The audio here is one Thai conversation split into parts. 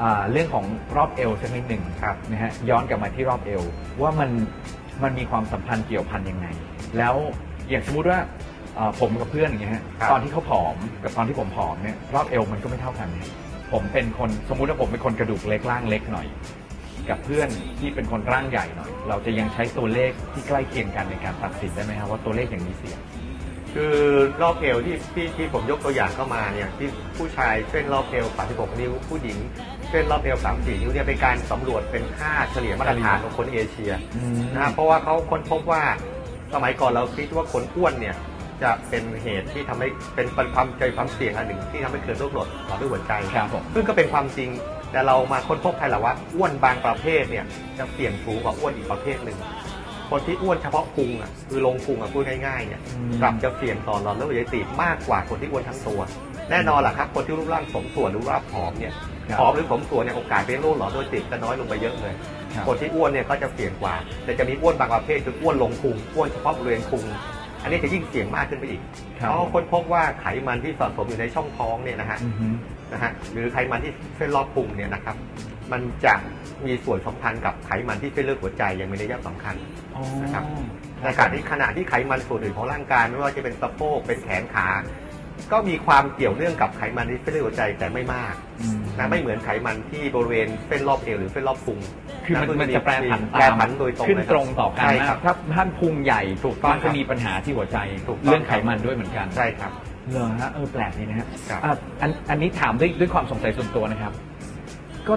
อ่าเรื่องของรอบเอวสักนิดหนึ่งครับนะฮะย้อนกลับมาที่รอบเอวว่ามันมันมีความสัมพันธ์เกี่ยวพันยังไง แล้วอย่างสมมุติว่าเอ่อผมกับเพื่อนอย่างเงี้ยฮะครับตอนที่เขาผอมกับตอนที่ผมผอมเนี่ยรอบเอวมันก็ไม่เท่ากันเนี่ยผมเป็นคนสมมุติว่าผมเป็นคนกระดูกเล็กร่างเล็กหน่อย กับเพื่อนที่เป็นคนร่างใหญ่หน่อย เราจะยังใช้ตัวเลขที่ใกล้เคียงกันในการตัดสินได้ไหมครับว่าตัวเลขอย่างนี้เสี่ยงคือรอบเอวที่ที่ที่ผมยกตัวอย่างเข้ามาเนี่ยที่ผู้ชายเส้นรอบเอว36นิ้วผู้หญิง เส้นรอบเอว34นิ้วเนี่ยเป็นการสำรวจเป็นค่าเฉลี่ยมาตรฐานของคนเอเชียนะเพราะว่าเขาค้นพบว่าสมัยก่อนเราคิดว่าคนอ้วนเนี่ยจะเป็นเหตุที่ทำให้เป็นความใจความเสี่ยงอันหนึ่งที่ทำให้เกิดโรคหลอดหลอดเลือดหัวใจครับผมซึ่งก็เป็นความจริง แต่เรามาค้นพบภายหลังว่าอ้วนบางประเภทเนี่ยจะเสี่ยงสูงกว่าอ้วนอีกประเภทหนึ่งคนที่อ้วนเฉพาะพุงอะคือลงพุงอะพูดง่ายๆเนี่ยอืมกลับจะเสี่ยงต่อหลอดเลือดหัวใจตีบมากกว่าคนที่อ้วนทั้งตัว แน่นอนแหละครับคนที่รูปร่างสมส่วนหรือว่าผอมเนี่ย ครับผอมหรือสมส่วนเนี่ยโอกาสเป็นโรคหลอดเลือดตีบจะน้อยลงไปเยอะเลยครับ คนที่อ้วนเนี่ยก็จะเสี่ยงกว่า แต่จะมีอ้วนบางประเภทคืออ้วนลงพุงอ้วนเฉพาะบริเวณพุงอันนี้จะยิ่งเสี่ยงมากขึ้นไปอีกครับเพราะค้นพบว่าไขมันที่สะสมอยู่ในช่องท้องเนี่ยนะฮะ อือฮึ นะฮะหรือไขมันที่เส้นรอบพุงเนี่ยนะครับ มันจะมีส่วนสัมพันธ์กับไขมันที่เส้นเลือดหัวใจอย่างมีนัยสำคัญอ๋อนะครับ ในขณะที่ขณะที่ไขมันส่วนอื่นของร่างกายไม่ว่าจะเป็นสะโพกเป็นแขนขา ก็มีความเกี่ยวเนื่องกับไขมันที่เส้นเลือดหัวใจแต่ไม่มากอืมนะไม่เหมือนไขมันที่บริเวณเส้นรอบเอวหรือเส้นรอบพุงคือมันนะมันจะแปรผันแปรผันโดยตรงขึ้นเลยครับตรงต่อกันใช่นะครับถ้าท่านพุงใหญ่ถูกต้องมันจะมีปัญหาที่หัวใจถูกต้องเรื่องไขมันด้วยเหมือนกันใช่ครับเหรอฮะเออแปลกดีนะฮะครับอะอันอันนี้ถามด้วยด้วยความสงสัยส่วนตัวนะครับ ก็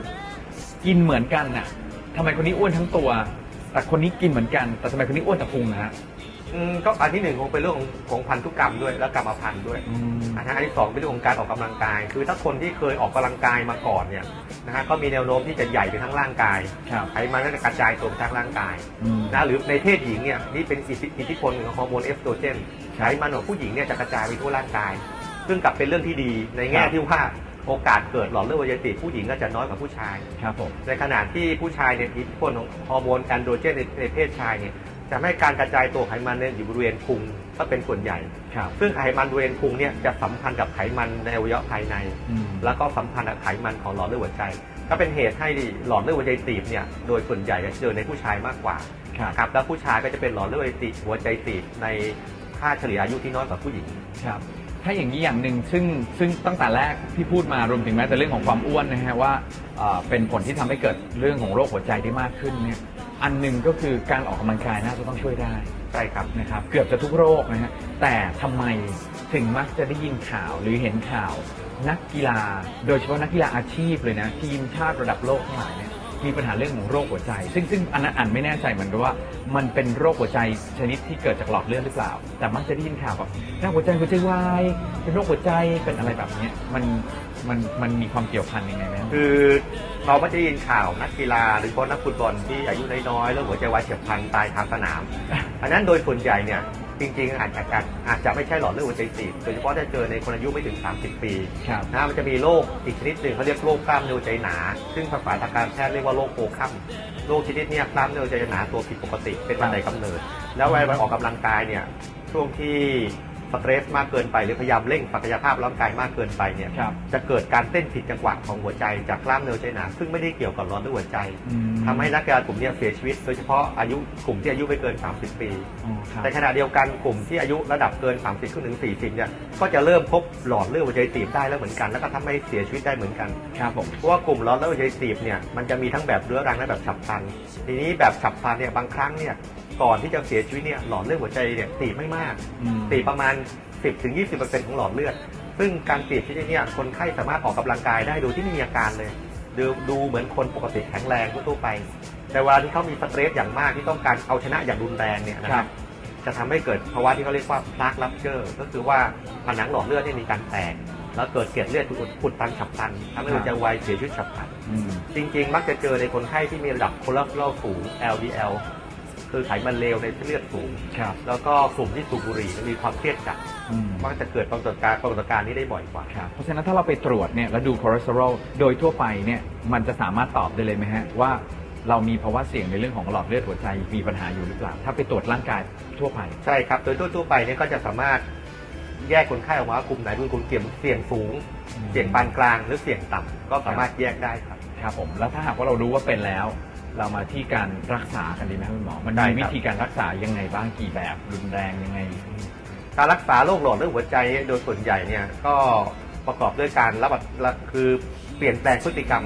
กินเหมือนกันน่ะทำไมคนนี้อ้วนทั้งตัว แต่คนนี้กินเหมือนกัน แต่ทำไมคนนี้อ้วนแต่พุงนะฮะ อืมก็อันที่หนึ่งคงเป็นเรื่องของของพันธุกรรมด้วย และกรรมพันธุ์ด้วยอืมนะฮะอันที่สองเป็นเรื่องของการออกกำลังกาย คือถ้าคนที่เคยออกกำลังกายมาก่อนเนี่ยนะฮะก็มีแนวโน้มที่จะใหญ่ไปทั้งร่างกายครับไขมันก็จะกระจายตัวไปทั้งร่างกายอืม นะหรือในเพศหญิงเนี่ยนี่เป็นอิทธิอิทธิพลของฮอร์โมนเอสโตรเจนไขมันของผู้หญิงเนี่ยจะกระจายไปทั่วร่างกาย ซึ่งกลับเป็นเรื่องที่ดีในแง่ครับ ที่ว่าโอกาสเกิดหลอดเลือดหัวใจตีบผู้หญิงก็จะน้อยกว่าผู้ชาย ครับผม ในขณะที่ผู้ชายเนี่ยอิทธิพลของฮอร์โมนแอนโดรเจนในในเพศชายเนี่ย จะให้การกระจายตัวไขมันเนี่ยอยู่บริเวณพุงก็เป็นส่วนใหญ่ ครับ ซึ่งไขมันบริเวณพุงเนี่ยจะสัมพันธ์กับไขมันในอวัยวะภายใน อืม แล้วก็สัมพันธ์กับไขมันของหลอดเลือดหัวใจ ก็เป็นเหตุให้หลอดเลือดหัวใจตีบเนี่ยโดยส่วนใหญ่จะเจอในผู้ชายมากกว่าครับครับแล้วผู้ชายก็จะเป็นหลอดเลือดหัวใจตีบหัวใจตีบในค่าเฉลี่ยอายุที่น้อยกว่าผู้หญิง ครับ ถ้าอย่างนี้อย่างหนึ่งซึ่งซึ่งตั้งแต่แรกที่พูดมารวมถึงแม้แต่เรื่องของความอ้วนนะฮะว่าเอ่อเป็นผลที่ทำให้เกิดเรื่องของโรคหัวใจได้มากขึ้นเนี่ย อันหนึ่งก็คือการออกกำลังกายน่าจะต้องช่วยได้ใช่ครับนะครับ เกือบจะทุกโรคนะฮะแต่ทำไมถึงมักจะได้ยินข่าวหรือเห็นข่าว นักกีฬา โดยเฉพาะนักกีฬาอาชีพเลยนะทีมชาติระดับโลกทั้งหลายเนี่ยมีปัญหาเรื่องของโรคหัวใจ ซึ่งซึ่งอันนั้นอันไม่แน่ใจเหมือนกันว่า มันเป็นโรคหัวใจชนิดที่เกิดจากหลอดเลือดหรือเปล่า แต่มักจะได้ยินข่าวแบบถ้าหัวใจหัวใจวายเป็นโรคหัวใจเป็นอะไรแบบเนี้ยมันมันมันมีความเกี่ยวพันยังไงไหมครับ คือ เราไม่ได้ยินข่าวนักกีฬาหรือคนนักฟุตบอลที่อายุน้อยๆแล้วหัวใจวายเฉียบพลันตายทางสนาม อันนั้นโดยส่วนใหญ่เนี่ยจริงๆอาจจะอาจอาจจะไม่ใช่หลอดเลือดหัวใจตีบโดยเฉพาะถ้าเจอในคนอายุไม่ถึง 30 ปีครับนะมันจะมีโรคอีกชนิดหนึ่งเขาเรียกโรคกล้ามเนื้อหัวใจหนา ซึ่งภาษาทางการแพทย์เรียกว่าโรคโคคัมโรคชนิดเนี้ยกล้ามเนื้อหัวใจหนาตัวผิดปกติเป็นวันใดกำเนิด แล้วเวลาออกกำลังกายเนี่ยช่วงที่ สเตรสมากเกินไป หรือพยายามเร่งศักยภาพร่างกายมากเกินไปเนี่ยครับ จะเกิดการเต้นผิดจังหวะของหัวใจจากกล้ามเนื้อหัวใจหนาซึ่งไม่ได้เกี่ยวกับหลอดเลือดหัวใจอืม ทำให้นักกีฬากลุ่มเนี้เสียชีวิต โดยเฉพาะอายุกลุ่มที่อายุไม่เกิน 30 ปี อ๋อครับ ในขณะเดียวกันกลุ่มที่อายุระดับเกิน 30ขึ้นถึง 40เนี่ยก็จะเริ่มพบหลอดเลือดหัวใจตีบได้แล้วเหมือนกัน แล้วก็ทำให้เสียชีวิตได้เหมือนกัน ครับผม เพราะว่ากลุ่มหลอดเลือดหัวใจตีบเนี่ยมันจะมีทั้งแบบเรื้อรังและแบบฉับพลัน ทีนี้แบบฉับพลันเนี่ยบางครั้งเนี่ย ก่อนที่จะเสียชีวิตเนี่ยหลอดเลือดหัวใจเนี่ยตีบไม่มากอืม ตีบประมาณ 10-20%ของหลอดเลือด ซึ่งการตีบชนิดเนี้ยคนไข้สามารถออกกำลังกายได้โดยที่ไม่มีอาการเลย ดูดูเหมือนคนปกติแข็งแรงทั่วๆไป แต่เวลาที่เขามีสเตรสอย่างมากที่ต้องการเอาชนะอย่างรุนแรงเนี่ยนะคครัรับ บ จะทำให้เกิดภาวะที่เขาเรียกว่าพลากลับเจอร์ก็คือว่าผนังหลอดเลือดเนี่ยมีการแตก แล้วเกิดเกล็ดเลือดอุดอุดตันฉับพลันทำให้หัวใจวายเสียชีวิตฉับพลัน อืม จริงๆ มักจะเจอในคนไข้ที่มีระดับคอเลสเตอรอลสูง LDL คือไขมันเลวในเส้นเลือดสูง ครับแล้วก็กลุ่มที่สูบบุหรี่และมีความเครียดจัดอืมมักจะเกิดปรากฏการณ์ปรากฏการณ์นี้ได้บ่อยกว่า ครับ เพราะฉะนั้นถ้าเราไปตรวจเนี่ยแล้วดูคอเลสเตอรอลโดยทั่วไปเนี่ยมันจะสามารถตอบได้เลยไหมฮะว่าเรามีภาวะเสี่ยงในเรื่องของหลอดเลือดหัวใจมีปัญหาอยู่หรือเปล่า ถ้าไปตรวจร่างกายทั่วไป ใช่ครับ โดยทั่วๆไปเนี่ยก็จะสามารถแยกคนไข้ออกมาว่ากลุ่มไหนเป็นกลุ่มเสี่ยงเสี่ยงสูง อืม เสี่ยงปานกลางหรือเสี่ยงต่ำก็สามารถแยกได้ครับ ครับผมแล้วถ้าหากว่าเรารู้ว่าเป็นแล้ว เรามาที่การรักษากันดีไหมครับคุณหมอ มันได้มีครับ วิธีการรักษายังไงบ้างกี่แบบรุนแรงยังไง การรักษาโรคหลอดเลือดหัวใจโดยส่วนใหญ่เนี่ยก็ประกอบด้วยการรับคือเปลี่ยนแปลงพฤติกรรม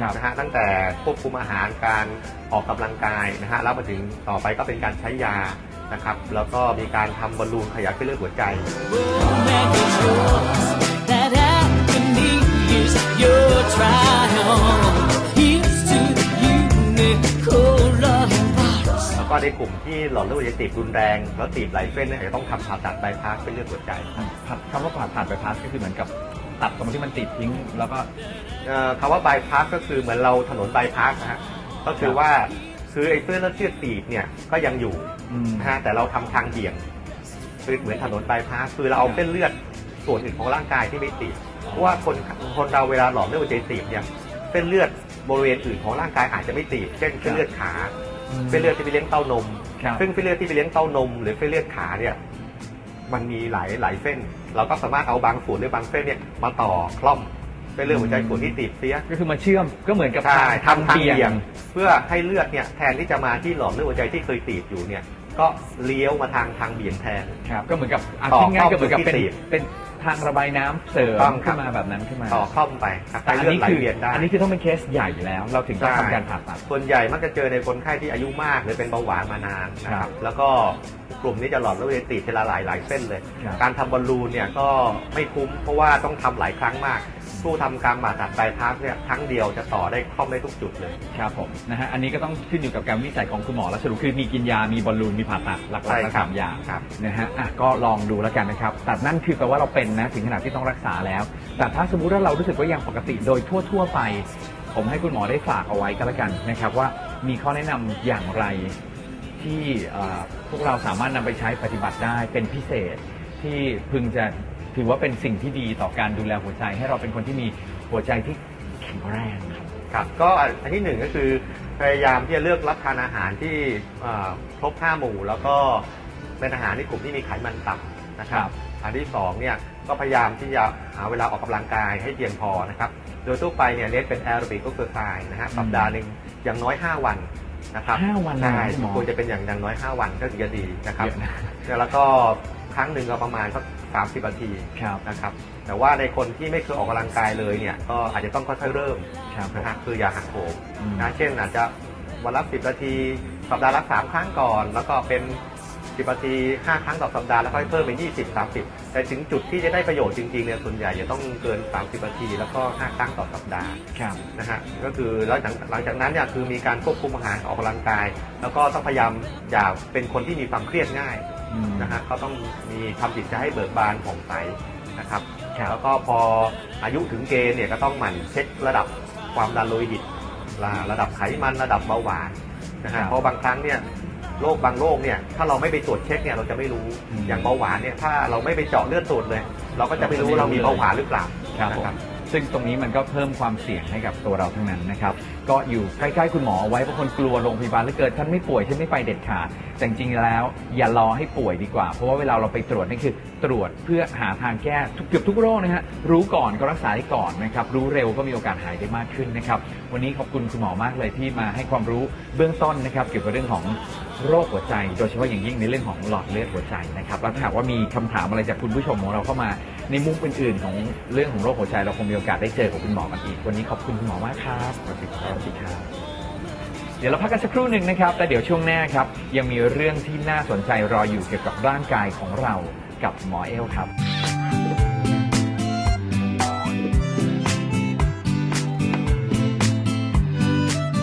ครับ นะฮะตั้งแต่ควบคุมอาหารการออกกำลังกายนะฮะแล้วมาถึงต่อไปก็เป็นการใช้ยานะครับแล้วก็มีการทำบอลลูนขยายเส้นเลือดหัวใจ Make it yours. That agony is your triumph. ก็ในกลุ่มที่หลอดเลือดหัวใจตีบรุนแรงแล้วตีบหลายเส้นเนี่ยอาจจะต้องทำผ่าตัดไบพาสเส้นเลือดหัวใจผ่าคำว่าผ่าผ่านไปพาสก็คือเหมือนกับตัดตรงที่มันติดทิ้ง แล้วก็ เอ่อคำว่าบายพาสก็คือเหมือนเราถนนบายพาสนะฮะก็คือว่าคือไอ้เส้นเลือดเชื่อดตีบเนี่ยก็ยังอยู่อืม นะฮะแต่เราทำทางเบี่ยงคือเหมือนถนนบายพาสคือเราเอาเส้นเลือดส่วนอื่นของร่างกายที่ไม่ตีบเพราะว่าคนคนเราเวลาหลอดเลือดหัวใจตีบเนี่ยเส้นเลือดบริเวณอื่นของร่างกายอาจจะไม่ตีบเช่นเส้นเลือดขา เส้นเลือดที่ไปเลี้ยงเต้านม ครับซึ่งเส้นเลือดที่ไปเลี้ยงเต้านม หรือเส้นเลือดขาเนี่ยมันมีหลายหลายเส้น เราก็สามารถเอาบางส่วนหรือบางเส้นเนี่ยมาต่อคล่อมเส้นเลือดหัวใจส่วนที่ตีบเสีย ก็คือมาเชื่อมก็เหมือนกับใช่ทางทำทางเบี่ยเบี่ยงงเพื่อให้เลือดเนี่ยแทนที่จะมาที่หลอดเลือดหัวใจที่เคยตีบอยู่เนี่ยก็เลี้ยวมาทางทางเบี่ยงแทน ครับก็เหมือนกับอะต่อคิดง่ายก็เหมือนกับเป็นเข้าสู่ที่ตีบ เป็น ทางระบายน้ำเสริมต้องครับขึ้นมาแบบนั้นขึ้นมาต่อคล่อมไปครับแต่ให้อันเลือดนี้ไหลคือเวียนได้ อันนี้คือต้องเป็นเคสใหญ่แล้ว เราถึงต้องใช่ ทำการผ่าตัด ส่วนใหญ่มักจะเจอในคนไข้ที่อายุมาก หรือเป็นเบาหวานมานานนะคครัรับบแล้วก็กลุ่มนี้จะหลอดเลือดหัวใจตีบทีละหลายหลายเส้นเลย ครับ การทำบอลลูนเนี่ยก็ไม่คุ้มเพราะว่าต้องทำหลายครั้งมาก ผู้ทำการผ่าตัดไบพาสเนี่ยครั้งเดียวจะต่อได้คล่อมได้ทุกจุดเลย ครับผมนะฮะอันนี้ก็ต้องขึ้นอยู่กับการวินิจฉัยของคุณหมอแล้วสรุปคือมีกินยา มีบอลลูน มีผ่าตัดหลักๆใช่ทั้งครับสามอย่างครับ นะฮะอะก็ลองดูแล้วกันนะครับแต่นั่นคือแปลว่าเราเป็นนะถึงขนาดที่ต้องรักษาแล้ว แต่ถ้าสมมุติว่าเรารู้สึกว่ายังปกติโดยทั่ว ๆ ไป ผมให้คุณหมอได้ฝากเอาไว้ก็แล้วกันนะครับว่ามีข้อแนะนำอย่างไร ที่เอ่อพวกเราสามารถนำไปใช้ปฏิบัติได้เป็นพิเศษที่พึงจะ ถือว่าเป็นสิ่งที่ดีต่อการดูแลหัวใจ ให้เราเป็นคนที่มีหัวใจที่แข็งแรงครับ ครับก็อันที่หนึ่งก็คือพยายามที่จะเลือกรับทานอาหารที่เอ่อครบห้าหมู่ แล้วก็เป็นอาหารในกลุ่มที่มีไขมันต่ำนะครัครับ บ อันที่สองเนี่ยก็พยายามที่จะหาเวลาออกกำลังกายให้เพียงพอนะครับ โดยทั่วไปเนี่ยเน้นเป็นแอโรบิก e อ e r c i s e นะฮะสัปดาห์หนึ่งอย่างน้อย 5 วันนะครับห้าวันเลยใช่เหรอคุณหมอ ควรจะเป็นอย่างอย่างน้อย 5 วันก็ถึงจะดีนะครับ เยอะนะ แล้วก็ครั้งหนึ่งก็ประมาณสัก สามสิบนาทีครับนะครับ แต่ว่าในคนที่ไม่เคยออกกำลังกายเลยเนี่ยก็อาจจะต้องค่อยๆเริ่มครับผมนะฮะคืออย่าหักโหมอืม นะเช่นอาจจะวันละสิบนาทีสัปดาห์ละสามครั้งก่อน แล้วก็เป็นสิบนาทีห้าครั้งต่อสัปดาห์แล้วค่อยเพิ่มเป็นยี่สิบสามสิบแต่ถึงจุดที่จะได้ประโยชน์จริงๆเนี่ยส่วนใหญ่จะต้องเกิน 30นาทีแล้วก็ห้าครั้งต่อสัปดาห์ ครับ นะฮะก็คือแล้วหลังหลังจากนั้นเนี่ยคือมีการควบคุมอาหารออกกำลังกาย แล้วก็ต้องพยายามอย่าเป็นคนที่มีความเครียดง่ายอืม นะฮะก็ต้องมีทำจิตใจให้เบิกบานผ่องใสนะครับ ครับ แล้วก็พออายุถึงเกณฑ์เนี่ยก็ต้องหมั่นเช็คระดับความดันโลหิตระระดับไขมันระดับเบาหวานนะครัฮะบเพราะบางครั้งเนี่ยโรคบางโรคเนี่ยถ้าเราไม่ไปตรวจเช็คเนี่ยเราจะไม่รู้อืมอย่างเบาหวานเนี่ยถ้าเราไม่ไปเจาะเลือดตรวจเลย เราก็จะไม่รู้ว่าเรามีเบาหวานหรือเปล่าครับผม นะ ซึ่งตรงนี้มันก็เพิ่มความเสี่ยงให้กับตัวเราทั้งนั้นนะครับก็อยู่ใกล้ๆคุณหมอเอาไว้เพราะคนกลัวโรงพยาบาลหลือเกินฉันไม่ป่วยฉันไม่ไปเด็ดขาดแต่จริงๆแล้ว อย่ารอให้ป่วยดีกว่า เพราะว่าเวลาเราไปตรวจนี่คือตรวจเพื่อหาทางแก้ทุกเกือบทุกโรคนะฮะรู้ก่อนก็รักษาได้ก่อนนะครับรู้เร็วก็มีโอกาสหายได้มากขึ้นนะครับวันนี้ขอบคุณคุณหมอมากเลยที่มาให้ความรู้เบื้องต้นนะครับเกี่ยวกับเรื่องของโรคหัวใจ โดยเฉพาะอย่างยิ่งในเรื่องของหลอดเลือดหัวใจนะครับแล้วถ้าหากว่ามีคำถามอะไรจากคุณผู้ชมของเราเข้ามา ในมุมอื่นๆ ของเรื่องของโรคหัวใจเราคงมีโอกาสได้เจอกับคุณหมอกันอีก วันนี้ขอบคุณคุณหมอมากครับสวัสดีครับสวัสดีครับ เดี๋ยวเราพักกันสักครู่หนึ่งนะครับ แต่เดี๋ยวช่วงหน้าครับยังมีเรื่องที่น่าสนใจรออยู่เกี่ยวกับร่างกายของเรากับหมอเอลครับ